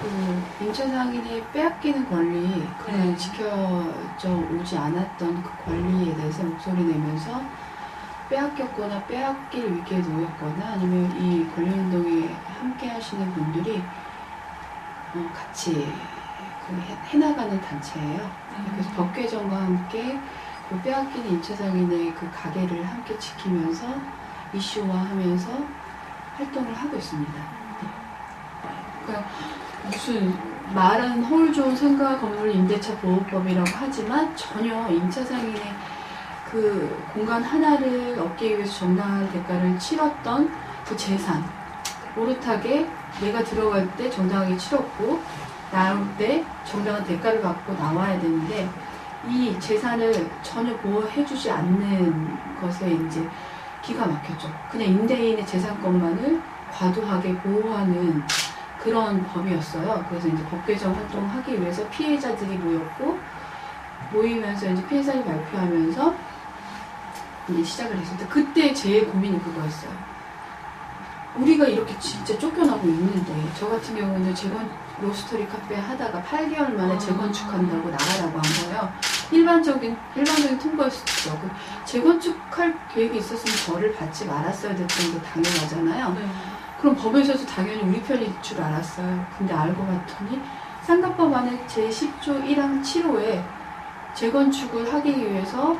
그 임차 상인이 빼앗기는 권리, 그냥 네. 지켜져 오지 않았던 그 권리에 대해서 목소리 내면서 빼앗겼거나 빼앗길 위기에 놓였거나 아니면 이 권리운동에 함께 하시는 분들이 어, 같이 그 해- 해나가는 단체예요. 그래서 법 개정과 함께 그 빼앗기는 임차 상인의 그 가게를 함께 지키면서 이슈화 하면서 활동을 하고 있습니다. 그러니까 무슨 말은 허울 좋은 상가 건물 임대차 보호법이라고 하지만 전혀 임차 상인의 그 공간 하나를 얻기 위해서 정당한 대가를 치렀던 그 재산 오롯하게 내가 들어갈 때 정당하게 치렀고 나올 때 정당한 대가를 받고 나와야 되는데 이 재산을 전혀 보호해주지 않는 것에 이제 기가 막혔죠. 그냥 임대인의 재산권만을 과도하게 보호하는 그런 법이었어요. 그래서 이제 법 개정 활동을 하기 위해서 피해자들이 모였고 모이면서 이제 피해자를 발표하면서 이제 시작을 했을 때 그때 제 고민이 그거였어요. 우리가 이렇게 진짜 쫓겨나고 있는데 저 같은 경우는 재건 로스터리 카페 하다가 8개월 만에 아. 재건축한다고 나가라고 한 거예요. 일반적인 일반적인 통보였었죠. 그 재건축할 계획이 있었으면 저를 받지 말았어야 됐던 게 당연하잖아요. 네. 그럼 법에서도 당연히 우리 편일 줄 알았어요. 근데 알고 봤더니 상가법 안에 제10조 1항 7호에 재건축을 하기 위해서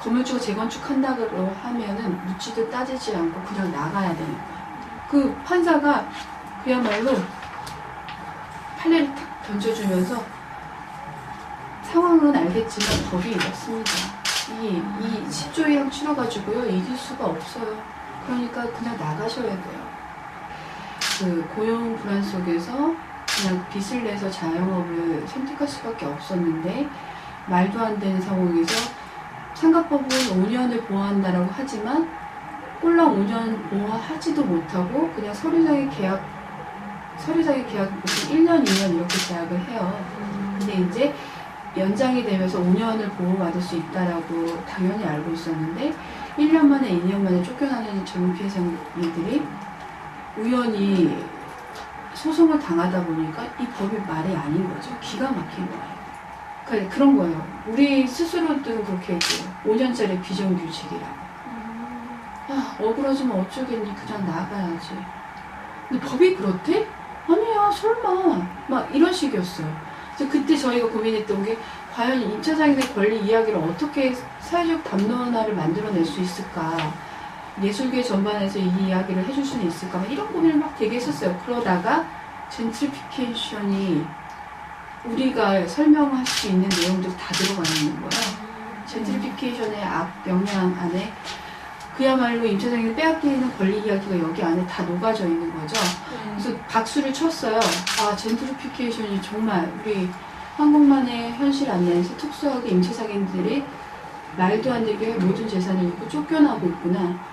건물주가 재건축한다고 하면은 묻지도 따지지 않고 그냥 나가야 되는 거야. 그 판사가 그야말로 판례를 탁 던져주면서 상황은 알겠지만 법이 이렇습니다. 이, 이 10조 1항 7호 가지고요, 이길 수가 없어요. 그러니까 그냥 나가셔야 돼요. 그 고용 불안 속에서 그냥 빚을 내서 자영업을 선택할 수밖에 없었는데 말도 안 되는 상황에서 상가법은 5년을 보호한다라고 하지만 꼴랑 5년 보호하지도 못하고 그냥 서류상의 계약 서류상의 계약 보통 1년, 2년 이렇게 계약을 해요. 근데 이제 연장이 되면서 5년을 보호받을 수 있다라고 당연히 알고 있었는데 1년 만에 2년 만에 쫓겨나는 젊은 피해자들이 우연히 소송을 당하다 보니까 이 법이 말이 아닌 거죠. 기가 막힌 거예요. 그러니까 그런 거예요. 우리 스스로도 그렇게 얘기해요. 5년짜리 비정규직이라고. 아, 억울하지만 어쩌겠니. 그냥 나가야지. 근데 법이 그렇대? 아니야, 설마. 막 이런 식이었어요. 그래서 그때 저희가 고민했던 게 과연 임차장인의 권리 이야기를 어떻게 사회적 담론화를 만들어낼 수 있을까? 예술계 전반에서 이 이야기를 해줄 수는 있을까? 막 이런 고민을 막 되게 했었어요. 그러다가 젠트리피케이션이 우리가 설명할 수 있는 내용들이 다 들어가 있는 거예요. 젠트리피케이션의 악 영향 안에 그야말로 임차장이 빼앗기는 권리 이야기가 여기 안에 다 녹아져 있는 거죠. 그래서 박수를 쳤어요. 아, 젠트리피케이션이 정말 우리 한국만의 현실 안내에서 특수하게 임차사기들이 말도 안 되게 모든 재산을 잃고 쫓겨나고 있구나.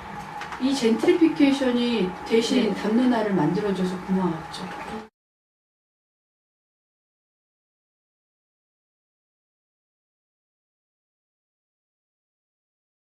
이 젠트리피케이션이 대신 담론화를 만들어줘서 고마웠죠.